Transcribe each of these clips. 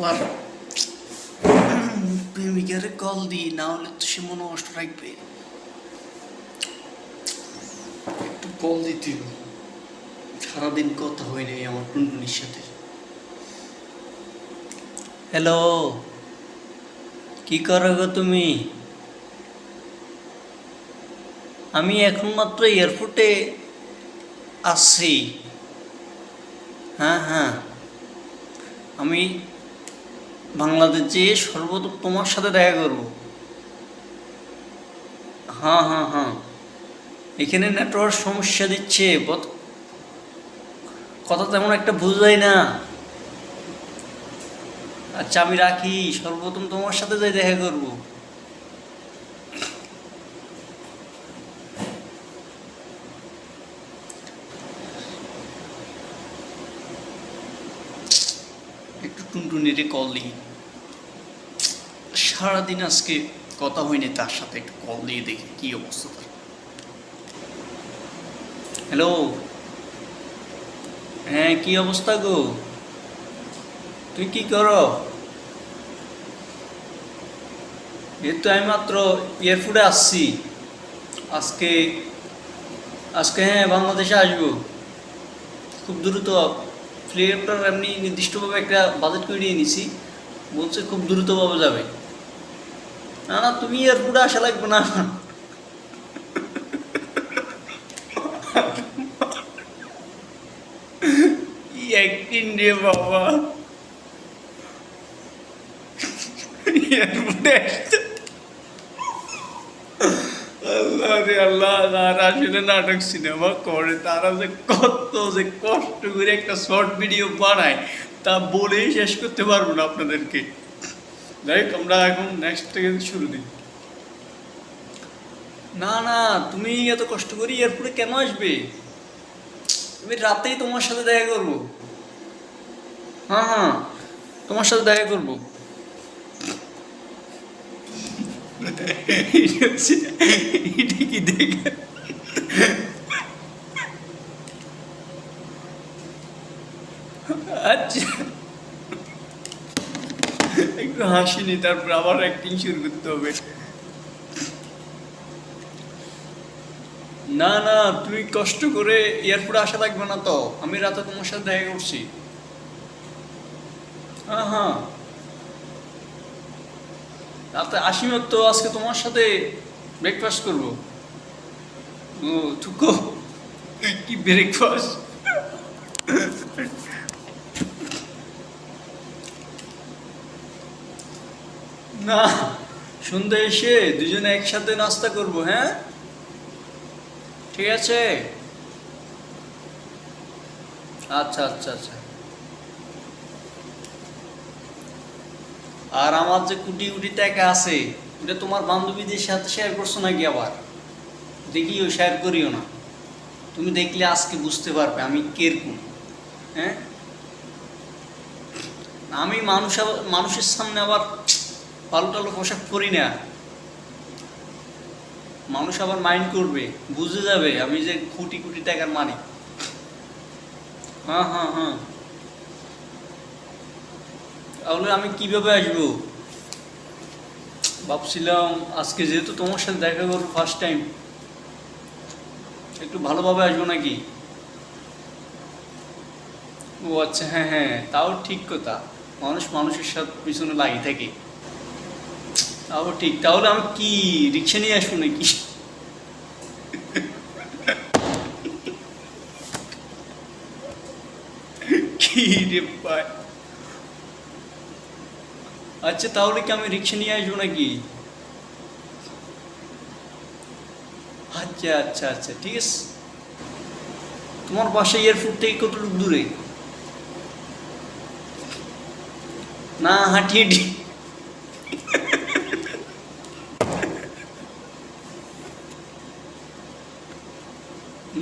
আর প্রেমিকারে call দিই না হলে তো সে মনে কষ্ট রাখবে একটু কল দিতে। সারাদিন কথা হয় নাই আমার টুনটুনির সাথে হ্যালো কি করো গো তুমি আমি এখন মাত্র এয়ারপোর্টে আসছি হ্যাঁ হ্যাঁ আমি বাংলাদেশ যেয়ে সর্বত তোমার সাথে দেখা করব। হ্যাঁ হ্যাঁ হ্যাঁ। এখানে নেটওয়ার্ক সমস্যা দিচ্ছে কথা তেমন একটা বোঝাই না। আচ্ছা আমি রাখি সর্বপ্রথম তোমার সাথে যাই দেখা করব। একটু টুনটুনিরে কল দিই। সারাদিন আজকে কথা হয়নি, তার সাথে একটু কল দিয়ে দেখি কি অবস্থা তার। হ্যালো হ্যাঁ কি অবস্থা গো? তুই কি করো? এই তো আমি মাত্র এয়ারপোর্টে আসছি। আজকে আজকে হ্যাঁ বাংলাদেশে আসব। খুব দ্রুত ফ্লিপটার এমনি নির্দিষ্টভাবে একটা বাজেট করে নিয়ে নিছি। বলছে খুব দ্রুতভাবে যাবে। না না, তুমি এয়ারপোর্টে আসা লাগবে না একদিন রে বাবা। আসতে আল্লাহ রে আল্লাহ আসলে নাটক, সিনেমা করে। তারা যে কত যে কষ্ট করে একটা শর্ট ভিডিও বানায়, তা বলেই শেষ করতে পারব না আপনাদেরকে। যাই আমরা এখন নেক্সট থেকে শুরু দিই। না না, তুমি এত কষ্ট করি এরপরে কেন আসবে? আমি রাতেই তোমার সাথে দেখা করব। হ্যাঁ হ্যাঁ তোমার সাথে দেখা করব। একটু হাসিনি তারপর আবার অ্যাক্টিং শুরু করতে হবে। না না, তুমি কষ্ট করে এয়ারপোর্টে আসা লাগবে না তো। আমি রাতে তোমার সাথে দেখা করছি। হ্যাঁ হ্যাঁ রাতে আসি তো আজকে তোমার সাথে ব্রেকফাস্ট করব। থুকো। কি ব্রেকফাস্ট না, সন্ধ্যে এসে দুজনে একসাথে নাস্তা করব হ্যাঁ? ঠিক আছে? আচ্ছা আচ্ছা আচ্ছা। আর আমার যে কুটি কুটি টাকা আছে, ওটা তোমার বান্ধবীদের সাথে শেয়ার করছ নাকি আবার? দেখিও শেয়ার করিও না। তুমি দেখলে আজকে বুঝতে পারবে আমি কীরকম হ্যাঁ? আমি মানুষ মানুষের সামনে আবার ভালো টালো পোশাক পরি না। মানুষ আবার মাইন্ড করবে, বুঝে যাবে আমি যে কোটি কোটি টাকার মালিক। হ্যাঁ হ্যাঁ হ্যাঁ। তাহলে আমি কীভাবে আসব? ভাবছিলাম আজকে যেহেতু তোমার সাথে দেখা করব ফার্স্ট টাইম একটু ভালোভাবে আসব নাকি? ও আচ্ছা হ্যাঁ হ্যাঁ তাও ঠিক কথা। মানুষ মানুষের সাথে পিছনে লাগি থাকে। তাও ঠিক, তাহলে আমি কি, রিক্সা নিয়ে আসব নাকি? কি রে ভাই আচ্ছা তাহলে কি আমি রিক্সা নিয়ে আসব নাকি? আচ্ছা আচ্ছা আচ্ছা ঠিক আছে। তোমার বাসা এয়ারপোর্ট থেকে কতটুকু দূরে? না, হাঁটি হাঁটি।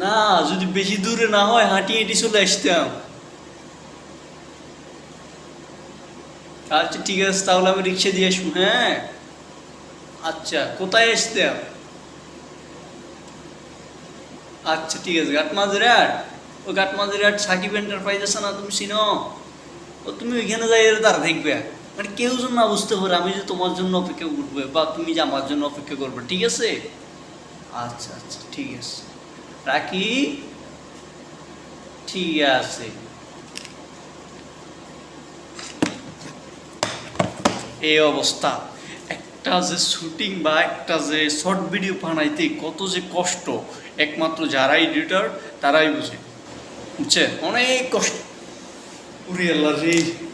না, যদি বেশি দূরে না হয়, হাঁটি, হেঁটে চলে আসতাম। আচ্ছা ঠিক আছে, তাহলে আমি রিক্সা দিয়ে আসব হ্যাঁ? আচ্ছা কোথায় আসতাম আচ্ছা ঠিক আছে ঘাট মাঝেরহাট ও ঘাট মাঝেরহাট সাকিব এন্টারপ্রাইজ আছে না, তুমি চিনো? ও তুমি ওইখানে যাই তারা দেখবে। মানে কেউ যেন না বুঝতে পারে, আমি যে তোমার জন্য অপেক্ষা করবে বা তুমি যে আমার জন্য অপেক্ষা করবে, ঠিক আছে? আচ্ছা আচ্ছা ঠিক আছে। রাখি? ঠিক আছে। এই অবস্থা। একটা যে শুটিং বা একটা যে শর্ট ভিডিও বানাইতে কত যে কষ্ট, একমাত্র যারা এডিটর তারাই বুঝে। বুঝছে? অনেক কষ্ট। উরি রে।